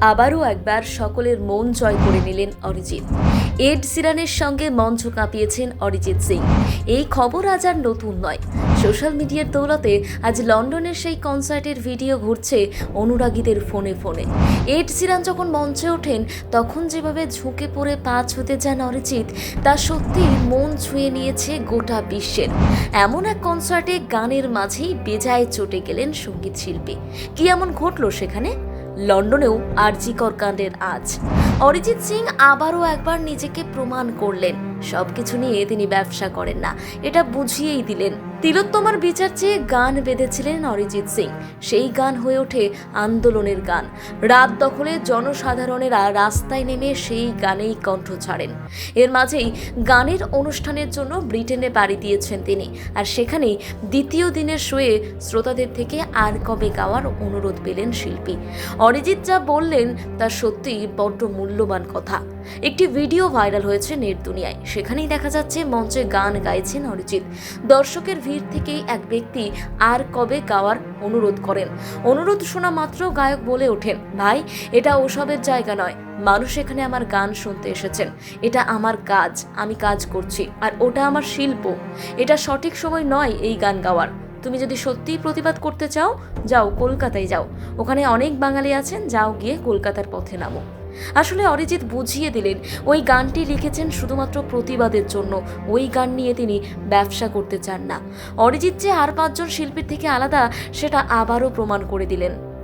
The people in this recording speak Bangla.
আবারও একবার সকলের মন জয় করে নিলেন অরিজিৎ। এড সিরানের সঙ্গে মঞ্চ কাঁপিয়েছেন অরিজিৎ সিং। এই খবর আজ আর নতুন নয়। সোশ্যাল মিডিয়ার দৌলতে আজ লন্ডনের সেই কনসার্টের ভিডিও ঘুরছে অনুরাগীদের ফোনে ফোনে। এড সিরান যখন মঞ্চে ওঠেন, তখন যেভাবে ঝুঁকে পড়ে পা ছুঁতে যান অরিজিৎ, তা সত্যি মন ছুঁয়ে নিয়েছে গোটা বিশ্বের। এমন এক কনসার্টে গানের মাঝেই বেজায় চটে গেলেন সংগীত শিল্পী। কি এমন ঘটলো সেখানে? লন্ডনেও আরজিকর কাণ্ডের আজ। অরিজিৎ সিং আবারও একবার নিজেকে প্রমাণ করলেন। সবকিছু নিয়ে তিনি ব্যবসা করেন না। এটা বুঝিয়েই দিলেন তিলোত্তমার বিচার চেয়ে গান বেঁধেছিলেন অরিজিৎ সিং। সেই গান হয়ে ওঠে আন্দোলনের গান। রাত দখলে জনসাধারণেরা রাস্তায় নেমে সেই গানেই কণ্ঠ ছাড়েন। এর মাঝেই গানের অনুষ্ঠানের জন্য ব্রিটেনে পাড়ি দিয়েছেন তিনি। আর সেখানেই দ্বিতীয় দিনের শোয়ে শ্রোতাদের থেকে আর কবে গাওয়ার অনুরোধ পেলেন শিল্পী। অরিজিৎ যা বললেন তা সত্যিই বড্ড মূল্যবান কথা। একটি ভিডিও ভাইরাল হয়েছে নেট দুনিয়ায় সেখানেই দেখা যাচ্ছে মঞ্চে গান গাইছেন অরিজিৎ। দর্শকের ভিড় থেকেই এক ব্যক্তি আর কবে গাওয়ার অনুরোধ করেন। অনুরোধ শোনা মাত্র গায়ক বলে ওঠেন, ভাই, এটা ওসবের জায়গা নয়। মানুষ এখানে আমার গান শুনতে এসেছেন। এটা আমার কাজ, আমি কাজ করছি, আর ওটা আমার শিল্প। এটা সঠিক সময় নয় এই গান গাওয়ার। তুমি যদি সত্যিই প্রতিবাদ করতে চাও, যাও কলকাতায় যাও। ওখানে অনেক বাঙালি আছেন, যাও গিয়ে কলকাতার পথে নামো। আসলে অরিজিৎ বুঝিয়ে দিলেন, ওই গানটি লিখেছেন শুধুমাত্র প্রতিবাদের জন্য, ওই গান নিয়ে তিনি ব্যবসা করতে চান না। অরিজিৎ যে আর পাঁচজন শিল্পীর থেকে আলাদা, সেটা আবারও প্রমাণ করে দিলেন।